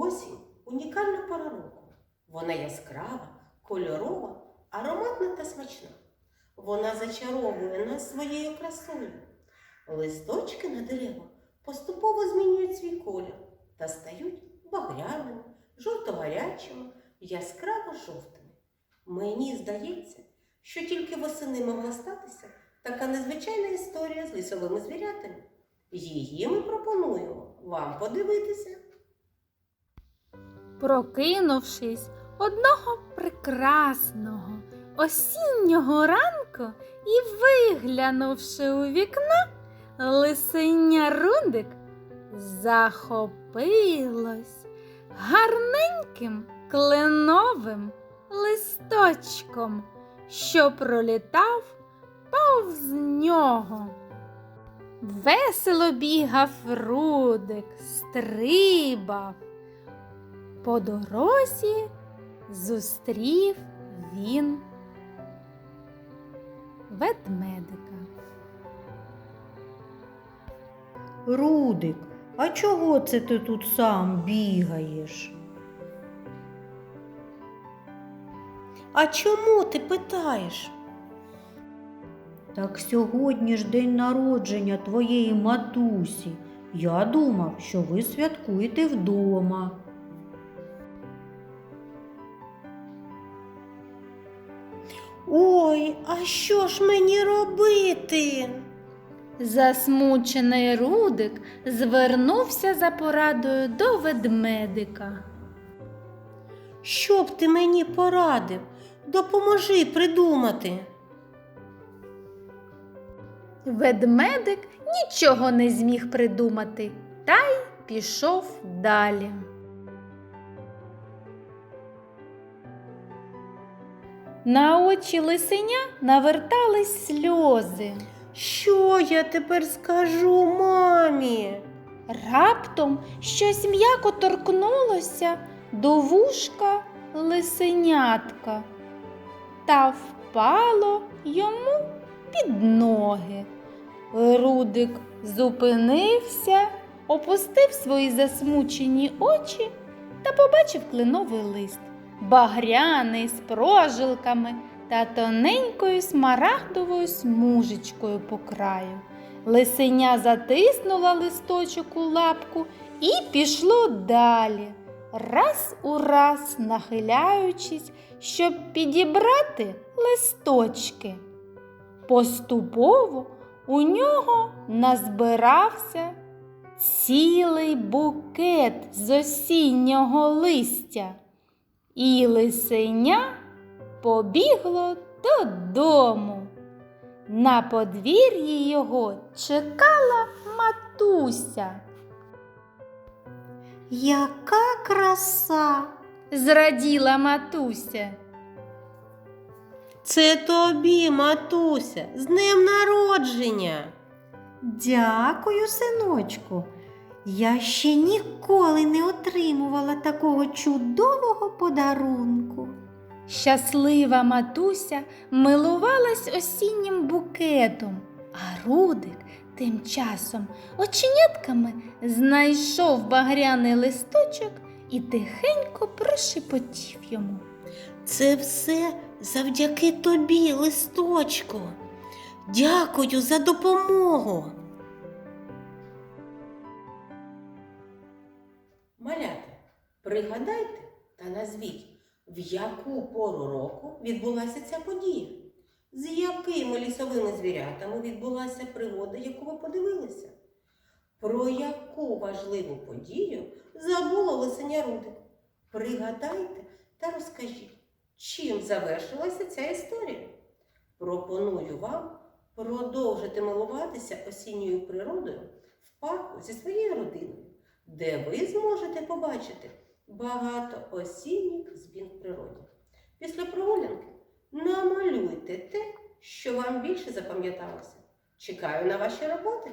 Осінь унікальна пора року. Вона яскрава, кольорова, ароматна та смачна. Вона зачаровує нас своєю красою. Листочки на деревах поступово змінюють свій колір та стають багряними, жовто-гарячими, яскраво-жовтими. Мені здається, що тільки восени могла статися така незвичайна історія з лісовими звірятами. Її ми пропонуємо вам подивитися. Прокинувшись одного прекрасного осіннього ранку і виглянувши у вікно, лисеня Рундик захопилось гарненьким кленовим листочком, що пролітав повз нього. Весело бігав Рудик, стрибав. По дорозі зустрів він ведмедика. Рудик, а чого це ти тут сам бігаєш? А чому ти питаєш? Так сьогодні ж день народження твоєї матусі. Я думав, що ви святкуєте вдома. Ой, а що ж мені робити? Засмучений Рудик звернувся за порадою до ведмедика. Що б ти мені порадив? Допоможи придумати. Ведмедик нічого не зміг придумати та й пішов далі. На очі лисеня навертались сльози. Що я тепер скажу мамі? Раптом щось м'яко торкнулося до вушка лисенятка та впало йому під ноги. Рудик зупинився, опустив свої засмучені очі та побачив кленовий лист, багряний з прожилками та тоненькою смарагдовою смужечкою по краю. Лисеня затиснула листочок у лапку і пішло далі, раз у раз нахиляючись, щоб підібрати листочки. Поступово у нього назбирався цілий букет з осіннього листя, і лисеня побігло додому. На подвір'ї його чекала матуся. Яка краса! Зраділа матуся. Це тобі, матуся, з днем народження. Дякую, синочку. Я ще ніколи не отримувала такого чудового подарунку. Щаслива матуся милувалась осіннім букетом, а Рудик тим часом оченятками знайшов багряний листочок і тихенько прошепотів йому. Це все завдяки тобі, листочку. Дякую за допомогу. Пригадайте та назвіть, в яку пору року відбулася ця подія? З якими лісовими звірятами відбулася пригода, яку ви подивилися? Про яку важливу подію забула лисеня Рудик? Пригадайте та розкажіть, чим завершилася ця історія. Пропоную вам продовжити милуватися осінньою природою в парку зі своєю родиною, де ви зможете побачити багато осінніх змін в природі. Після прогулянки намалюйте те, що вам більше запам'яталося. Чекаю на ваші роботи.